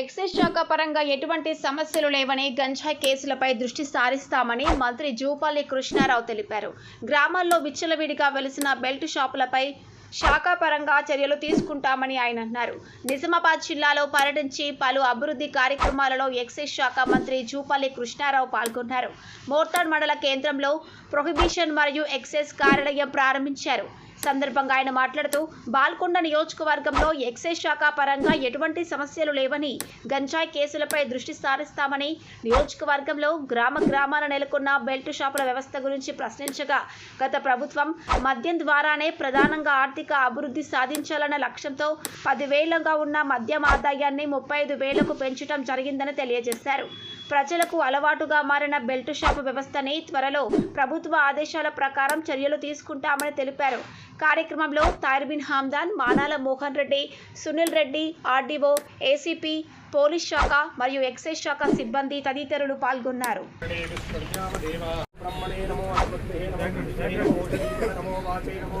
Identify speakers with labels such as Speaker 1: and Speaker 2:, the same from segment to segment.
Speaker 1: Excise శాఖ పరంగా ఎటువంటి సమస్యలు లేవని గంజాయి కేసులపై దృష్టి సారిస్తామని మంత్రి జూపాలి కృష్ణారావు తెలిపారు. గ్రామాల్లో విచ్చలవిడిగా వెలిసిన బెల్ట్ షాపులపై శాఖాపరంగా చర్యలు తీసుకుంటామని ఆయన అన్నారు. నిజామాబాద్ జిల్లాలో పర్యటించి పలు అభివృద్ధి కార్యక్రమాలలో ఎక్సైజ్ శాఖ మంత్రి జూపల్లి కృష్ణారావు పాల్గొన్నారు. మోర్తాడ్ మండల కేంద్రంలో ప్రొహిబిషన్ మరియు ఎక్సైజ్ కార్యాలయం ప్రారంభించారు. సందర్భంగా ఆయన మాట్లాడుతూ బాల్కొండ నియోజకవర్గంలో ఎక్సైజ్ శాఖ పరంగా ఎటువంటి సమస్యలు లేవని గంజాయి కేసులపై దృష్టి సారిస్తామని నియోజకవర్గంలో గ్రామ గ్రామాల నెలకొన్న బెల్ట్ షాపుల వ్యవస్థ గురించి ప్రశ్నించగా గత ప్రభుత్వం మద్యం ద్వారానే ప్రధానంగా ఆర్థిక ఆర్థిక అభివృద్ధి సాధించాలన్న లక్ష్యంతో పదివేలుగా ఉన్న మద్యం ఆదాయాన్ని ముప్పై ఐదు వేలకు పెంచడం జరిగిందని తెలియజేశారు. ప్రజలకు అలవాటుగా మారిన బెల్ట్ షాపు వ్యవస్థని త్వరలో ప్రభుత్వ ఆదేశాల ప్రకారం చర్యలు తీసుకుంటామని తెలిపారు. కార్యక్రమంలో తార్బిన్ హామ్దాన్ Manala Mohan Reddy Sunil Reddy RDO ACP police శాఖ మరియు ఎక్సైజ్ శాఖ సిబ్బంది తదితరులు పాల్గొన్నారు.
Speaker 2: బ్రహ్మణే నమో నమో నమో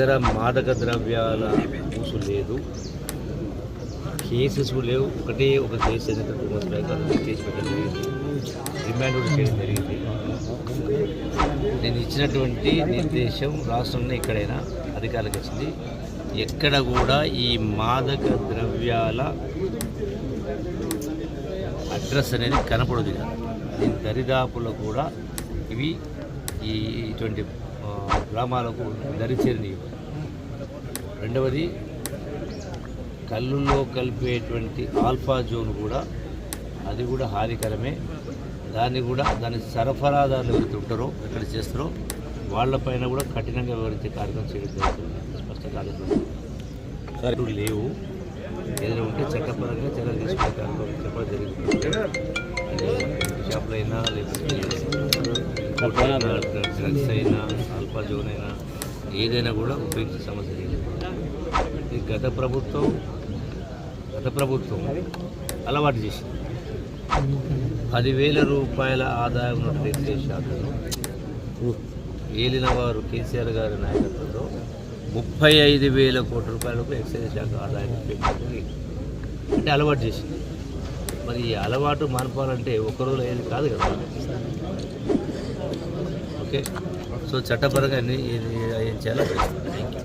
Speaker 3: ఇతర మాదక ద్రవ్యాల మూసు లేదు. కేసెస్ లేవు. ఒకటే ఒక కేసు ఏదైతే మంత్స్ బ్యాక్ కేసు పెట్టడం జరిగింది. రిమాండ్ కూడా చేయడం జరిగింది. నేను ఇచ్చినటువంటి నిర్దేశం రాష్ట్రంలో ఎక్కడైనా అధికారులకు వచ్చింది. ఎక్కడ కూడా ఈ మాదక ద్రవ్యాల అడ్రస్ అనేది కనపడదు ఇక. దీని దరిదాపులో కూడా ఇవి ఈ ఇటువంటి గ్రామాలకు దరిచేరినవి రెండవది కళ్ళుల్లో కలిపేటువంటి ఆల్ఫా జోన్ కూడా అది కూడా హానికరమే. దాన్ని కూడా దాని సరఫరాదారులు ఎవరైతే ఉంటారో ఎక్కడ చేస్తారో వాళ్ళపైన కూడా కఠినంగా వివరించే కార్యక్రమం చేయడం జరుగుతుంది స్పష్ట కార్యక్రమం. సరే. లేవు. ఏదైనా ఉంటే చట్టపరంగా చర్యలు తీసుకునే కార్యక్రమం చెప్పడం జరిగింది. అంటే షాపులు అయినా లేకపోతే డ్రగ్స్ అయినా ఆల్ఫా జోన్ అయినా ఏదైనా కూడా ఉపయోగించే సమస్య లేదు. ఈ గత ప్రభుత్వం గత ప్రభుత్వం అలవాటు చేసింది. పదివేల రూపాయల ఆదాయం ఉన్నటువంటి ఎక్సైజ్ శాఖను ఏలిన వారు కేసీఆర్ గారి నాయకత్వంలో ముప్పై ఐదు వేల కోట్ల రూపాయలకు ఎక్సైజ్ శాఖ ఆదాయం పెంచుతుంది అంటే అలవాటు చేసింది. మరి ఈ అలవాటు మార్పాలంటే ఒకరోజు అయ్యేది కాదు కదా. ఓకే? సో చట్టపరంగా అన్ని